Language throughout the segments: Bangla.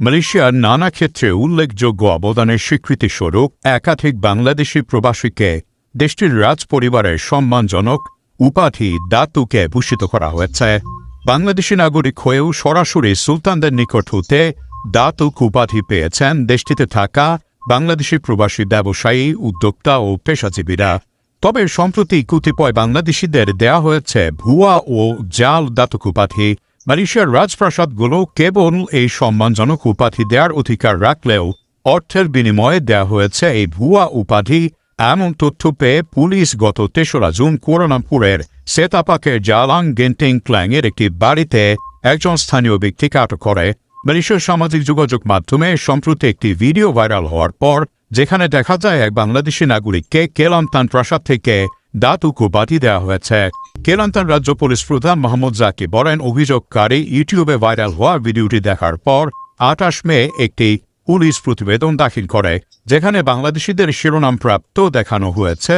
মালয়েশিয়ার নানা ক্ষেত্রে উল্লেখযোগ্য অবদানের স্বীকৃতিস্বরূপ একাধিক বাংলাদেশি প্রবাসীকে দেশটির রাজ পরিবারের সম্মানজনক উপাধি দাতুকে ভূষিত করা হয়েছে। বাংলাদেশি নাগরিক হয়েও সরাসরি সুলতানদের নিকট হতে দাতুক উপাধি পেয়েছেন দেশটিতে থাকা বাংলাদেশি প্রবাসী ব্যবসায়ী, উদ্যোক্তা ও পেশাজীবীরা। তবে সম্প্রতি কতিপয় বাংলাদেশিদের দেয়া হয়েছে ভুয়া ও জাল দাতক উপাধি। মালয়েশিয়ার রাজপ্রাসাদগুলো কেবল এই সম্মানজনক উপাধি দেওয়ার অধিকার রাখলেও অর্থের বিনিময়ে দেয়া হয়েছে এই ভুয়া উপাধি। এমন তথ্য পেয়ে পুলিশ গত তেসরা জুন কুয়ালালামপুরের সেতাপাকের জালাং গেন্টিং ক্ল্যাংয়ের একটি বাড়িতে একজন স্থানীয় ব্যক্তিকে আটক করে। মালয়েশিয়ার সামাজিক যোগাযোগ মাধ্যমে সম্প্রতি একটি ভিডিও ভাইরাল হওয়ার পর, যেখানে দেখা যায় এক বাংলাদেশি নাগরিককে কেলান্তান প্রাসাদ থেকে দাতুক উপাধি দেওয়া হয়েছে। কেলান্তান রাজ্য পুলিশ প্রধান মোহাম্মদ জাকি বলেন, অভিযোগকারী ইউটিউবে ভাইরাল হওয়া ভিডিওটি দেখার পর আটাশ মে একটি পুলিশ প্রতিবেদন দাখিল করে, যেখানে বাংলাদেশিদের শিরোনাম প্রাপ্ত দেখানো হয়েছে।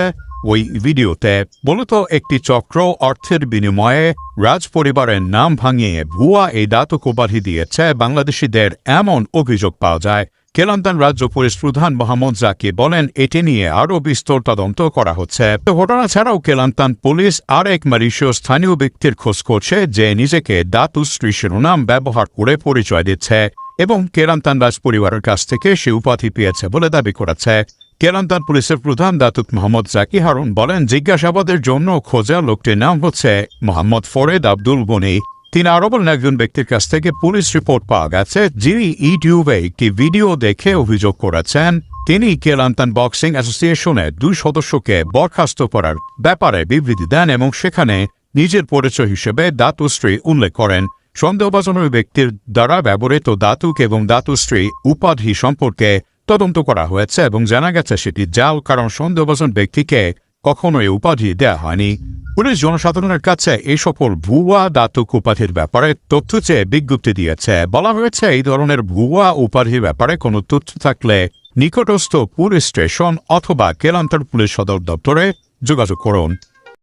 ওই ভিডিওতে মূলত একটি চক্র অর্থের বিনিময়ে রাজ পরিবারের নাম ভাঙিয়ে ভুয়া এই দাতক উপাধি দিয়েছে। বাংলাদেশিদের এমন অভিযোগ পাওয়া যায় কেলান্তান রাজ্য পুলিশ প্রধান মোহাম্মদ জাকি বলেন, এটি নিয়ে আরও বিস্তর তদন্ত করা হচ্ছে। ঘটনা ছাড়াও কেলান্তান পুলিশ আর এক মালয়েশীয় স্থানীয় ব্যক্তির খোঁজ করছে যে নিজেকে দাতুশ্রী শিরোনাম ব্যবহার করে পরিচয় দিচ্ছে এবং কেলান্তান রাজ পরিবারের কাছ থেকে সে উপাধি পেয়েছে বলে দাবি করেছে। কেলান্তান পুলিশের প্রধান দাতুক মোহাম্মদ জাকি হারুন বলেন, জিজ্ঞাসাবাদের জন্য খোঁজা লোকটির নাম হচ্ছে মোহাম্মদ ফরেদ আব্দুল গনি। তিনি আরও বলেন একজন ব্যক্তির কাছ থেকে পুলিশ রিপোর্ট পাওয়া গেছে, যিনি ইউটিউবে একটি ভিডিও দেখে অভিযোগ করেছেন, তিনি কেলান্তান বক্সিং অ্যাসোসিয়েশনের দুই সদস্যকে বরখাস্ত করার ব্যাপারে বিবৃতি দেন এবং সেখানে নিজের পরিচয় হিসেবে দাতুশ্রী উল্লেখ করেন। সন্দেহভাজন ব্যক্তির দ্বারা ব্যবহৃত দাতুক এবং দাতুশ্রী উপাধি সম্পর্কে তদন্ত করা হয়েছে এবং জানা গেছে সেটি জাল, কারণ সন্দেহভাজন ব্যক্তিকে কখনোই উপাধি দেয়া হয়নি। পুলিশ জনসাধারণের কাছে এই সকল ভুয়া দাতক উপাধির ব্যাপারে তথ্য চেয়ে বিজ্ঞপ্তি দিয়েছে। বলা হয়েছে, এই ধরনের ভুয়া উপাধির ব্যাপারে কোনো তথ্য থাকলে নিকটস্থ পুলিশ স্টেশন অথবা কেলান্তর পুলিশ সদর দপ্তরে যোগাযোগ করুন।